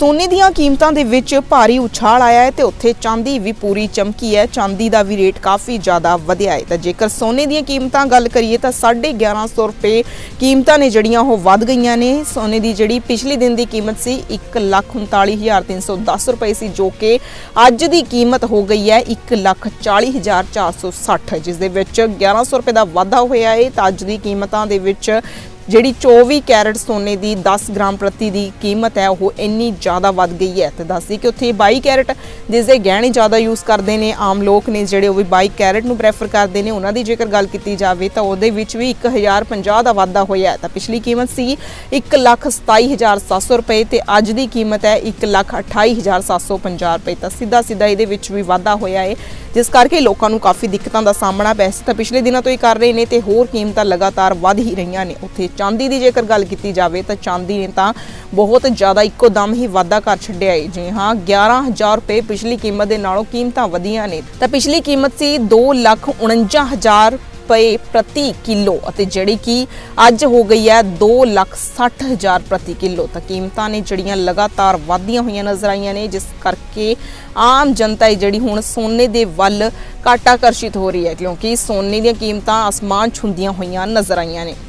ਸੋਨੇ ਦੀਆਂ ਕੀਮਤਾਂ ਦੇ ਵਿੱਚ ਭਾਰੀ ਉਛਾਲ ਆਇਆ ਹੈ ਤੇ ਉੱਥੇ ਚਾਂਦੀ ਵੀ ਪੂਰੀ ਚਮਕੀ ਹੈ। ਚਾਂਦੀ ਦਾ ਵੀ ਰੇਟ ਕਾਫੀ ਜ਼ਿਆਦਾ ਵਧਿਆ ਹੈ। ਤਾਂ ਜੇਕਰ ਸੋਨੇ ਦੀਆਂ ਕੀਮਤਾਂ ਗੱਲ ਕਰੀਏ ਤਾਂ 1150 ਰੁਪਏ ਕੀਮਤਾਂ ਨੇ ਜਿਹੜੀਆਂ ਉਹ ਵੱਧ ਗਈਆਂ ਨੇ। ਸੋਨੇ ਦੀ ਜਿਹੜੀ ਪਿਛਲੇ ਦਿਨ ਦੀ ਕੀਮਤ ਸੀ 149310 ਰੁਪਏ ਸੀ, ਜੋ ਕਿ ਅੱਜ ਦੀ ਕੀਮਤ ਹੋ ਗਈ ਹੈ 140460 ਜਿਸ ਦੇ ਵਿੱਚ 1100 ਰੁਪਏ ਦਾ ਵਾਧਾ ਹੋਇਆ ਹੈ। ਤਾਂ ਅੱਜ ਦੀ ਕੀਮਤਾਂ ਦੇ ਵਿੱਚ ਜਿਹੜੀ 24 ਕੈਰਟ ਸੋਨੇ ਦੀ 10 ਗ੍ਰਾਮ ਪ੍ਰਤੀ ਦੀ ਕੀਮਤ ਹੈ, ਉਹ ਇੰਨੀ ਜ਼ਿਆਦਾ ਵੱਧ ਗਈ ਹੈ। ਤੇ ਦੱਸਦੀ ਕਿ ਉੱਥੇ 22 ਕੈਰਟ ਜਿਸ ਦੇ ਗਹਿਣੇ ਜ਼ਿਆਦਾ ਯੂਜ਼ ਕਰਦੇ ਨੇ, ਆਮ ਲੋਕ ਨੇ ਜਿਹੜੇ ਉਹ ਵੀ 22 ਕੈਰਟ ਨੂੰ ਪ੍ਰੈਫਰ ਕਰਦੇ ਨੇ, ਉਹਨਾਂ ਦੀ ਜੇਕਰ ਗੱਲ ਕੀਤੀ ਜਾਵੇ ਤਾਂ ਉਹਦੇ ਵਿੱਚ ਵੀ 1050 ਦਾ ਵਾਧਾ ਹੋਇਆ ਤਾਂ ਪਿਛਲੀ ਕੀਮਤ ਸੀ 127700 ਰੁਪਏ ਤੇ ਅੱਜ ਦੀ ਕੀਮਤ ਹੈ 128750 ਰੁਪਏ। ਤਾਂ ਸਿੱਧਾ ਸਿੱਧਾ ਇਹਦੇ ਵਿੱਚ ਵੀ ਵਾਧਾ ਹੋਇਆ ਹੈ, ਜਿਸ ਕਰਕੇ ਲੋਕਾਂ ਨੂੰ ਕਾਫੀ ਦਿੱਕਤਾਂ ਦਾ ਸਾਹਮਣਾ ਪੈਸੇ ਤਾਂ ਪਿਛਲੇ ਦਿਨਾਂ ਤੋਂ ਹੀ ਕਰ ਰਹੇ ਨੇ ਤੇ ਹੋਰ ਕੀਮਤਾਂ ਲਗਾਤਾਰ ਵਧ ਹੀ ਰਹੀਆਂ ਨੇ ਉੱਥੇ ਚਾਂਦੀ ਦੀ ਜੇਕਰ ਗੱਲ ਕੀਤੀ ਜਾਵੇ ਤਾਂ ਚਾਂਦੀ ਨੇ ਤਾਂ ਬਹੁਤ ਜ਼ਿਆਦਾ ਇੱਕੋ ਦਮ ਹੀ ਵਾਧਾ ਕਰ ਛੱਡਿਆ ਹੈ ਜੀ ਹਾਂ 11000 ਰੁਪਏ ਪਿਛਲੀ ਕੀਮਤ ਦੇ ਨਾਲੋਂ ਕੀਮਤਾਂ ਵਧੀਆਂ ਨੇ। ਤਾਂ ਪਿਛਲੀ ਕੀਮਤ ਸੀ 249000 ਰੁਪਏ ਪ੍ਰਤੀ ਕਿਲੋ ਅਤੇ ਜਿਹੜੀ ਕਿ ਅੱਜ ਹੋ ਗਈ ਹੈ 260000 ਪ੍ਰਤੀ ਕਿਲੋ। ਤਾਂ ਕੀਮਤਾਂ ਨੇ ਜਿਹੜੀਆਂ ਲਗਾਤਾਰ ਵਧਦੀਆਂ ਹੋਈਆਂ ਨਜ਼ਰ ਆਈਆਂ ਨੇ, ਜਿਸ ਕਰਕੇ ਆਮ ਜਨਤਾ ਹੈ ਜਿਹੜੀ ਹੁਣ ਸੋਨੇ ਦੇ ਵੱਲ ਘੱਟ ਆਕਰਸ਼ਿਤ ਹੋ ਰਹੀ ਹੈ, ਕਿਉਂਕਿ ਸੋਨੇ ਦੀਆਂ ਕੀਮਤਾਂ ਅਸਮਾਨ ਛੁੰਦੀਆਂ ਹੋਈਆਂ ਨਜ਼ਰ ਆਈਆਂ ਨੇ।